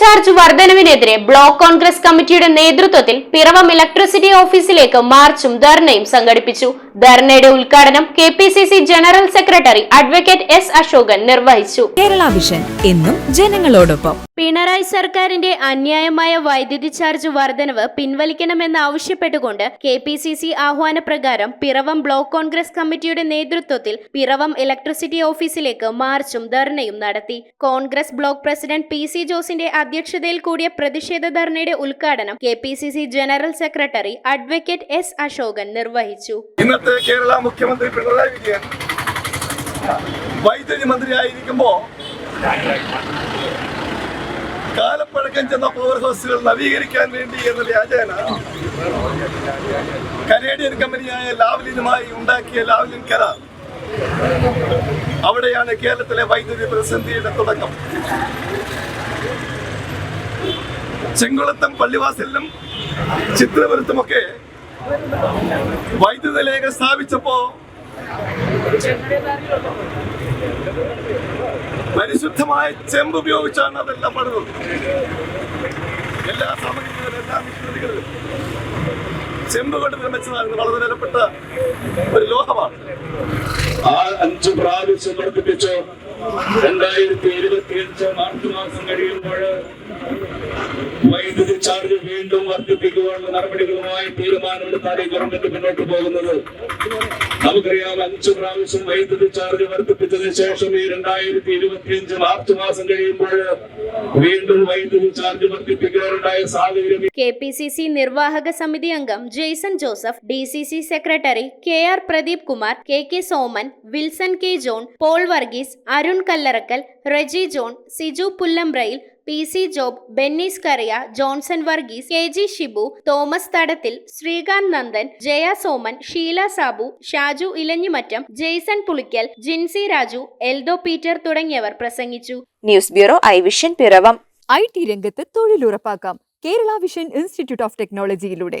Charge വർധനവിനെതിരെ block Congress കമ്മിറ്റിയുടെ നേതൃത്വത്തിൽ Piravom electricity ഓഫീസിലേക്ക് മാർച്ചും ധർണയും സംഘടിപ്പിച്ചു. ധർണയുടെ ഉദ്ഘാടനം K P C C general secretary advocate S Ashokan നിർവഹിച്ചു. കേരള വിഷൻ എന്നും ജനങ്ങളോടൊപ്പം. പിണറായി സർക്കാരിന്റെ അന്യായമായ വൈദ്യുതി ചാർജ് വർധനവ് പിൻവലിക്കണമെന്ന് ആവശ്യപ്പെട്ടുകൊണ്ട് കെ പി സി സി ആഹ്വാന പ്രകാരം പിറവം ബ്ലോക്ക് കോൺഗ്രസ് കമ്മിറ്റിയുടെ നേതൃത്വത്തിൽ പിറവം ഇലക്ട്രിസിറ്റി ഓഫീസിലേക്ക് മാർച്ചും ധർണയും നടത്തി. Congress block president P C ജോസിന്റെ അധ്യക്ഷതയിൽ കൂടിയ പ്രതിഷേധ ധർണയുടെ ഉദ്ഘാടനം K P C C general secretary advocate S Ashokan നിർവഹിച്ചു. ഇന്നത്തെ കേരള മുഖ്യമന്ത്രി പിണറായി വിജയൻ വൈദ്യുതി മന്ത്രിയായിരിക്കുമ്പോ കാലപ്പഴക്കം ചെന്ന പവർ ഹൗസുകൾ നവീകരിക്കാൻ വേണ്ടി എന്ന വ്യാജേന കനേഡിയൻ കമ്പനിയായ ലാവ്ലിനുമായി ഉണ്ടാക്കിയ ലാവ്ലിൻ കരാർ അവിടെയാണ് കേരളത്തിലെ വൈദ്യുതി പ്രതിസന്ധിയുടെ തുടക്കം. ചെങ്കുളത്തും പള്ളിവാസലിലും ചിത്രപുരത്തുമൊക്കെ വൈദ്യുത ലേഖ സ്ഥാപിച്ചപ്പോ പരിശുദ്ധമായ ചെമ്പ് ഉപയോഗിച്ചാണ് അതെല്ലാം പണിതത്. എല്ലാ സാമഗ്രികളും എല്ലാ മിഷനറികളും ചെമ്പ് കൊണ്ട് നിർമ്മിച്ചതാണ് വളരെ വിലപ്പെട്ട ഒരു ലോഹമാണ്. ആ അഞ്ചു പ്രാവശ്യം വർദ്ധിപ്പിച്ചു രണ്ടായിരത്തി ഇരുപത്തിയഞ്ച് മാർച്ച് മാസം കഴിയുമ്പോൾ വൈദ്യുതി ചാർജ് വീണ്ടും വർദ്ധിപ്പിക്കുവാനുള്ള നടപടികളുമായി തീരുമാനമെടുത്താണ് ഈ ഗവൺമെന്റ് മുന്നോട്ട് പോകുന്നത്. നമുക്കറിയാം അഞ്ചു പ്രാവശ്യം വൈദ്യുതി ചാർജ് വർദ്ധിപ്പിച്ചതിന് ശേഷം ഈ രണ്ടായിരത്തി ഇരുപത്തിയഞ്ച് മാർച്ച് മാസം കഴിയുമ്പോൾ വീണ്ടും വൈദ്യുതി ചാർജ് വർദ്ധിപ്പിക്കാനുണ്ടായ സാഹചര്യം കെ പി സി സി നിർവാഹക സമിതി അംഗം Jaison Joseph D C C secretary K R Pradeep Kumar K K Soman Wilson K John Paul Varghese Arun Kallarakkal Reji John Siju Pullambrayil P C Job Bennies Kuriya Johnson Varghese K G Shibu Thomas Thadathil Sreekanth Nandan Jaya Soman Sheela Sabu Shaju Elanjimattom Jaison Pulickal Jincy Raju Eldo Peter തുടങ്ങിയവർ പ്രസംഗിച്ചു. News bureau I vision Piravom. I T രംഗത്ത് തൊഴിലുറപ്പാക്കാം. Kerala vision institute of ടെക്നോളജിയിലൂടെ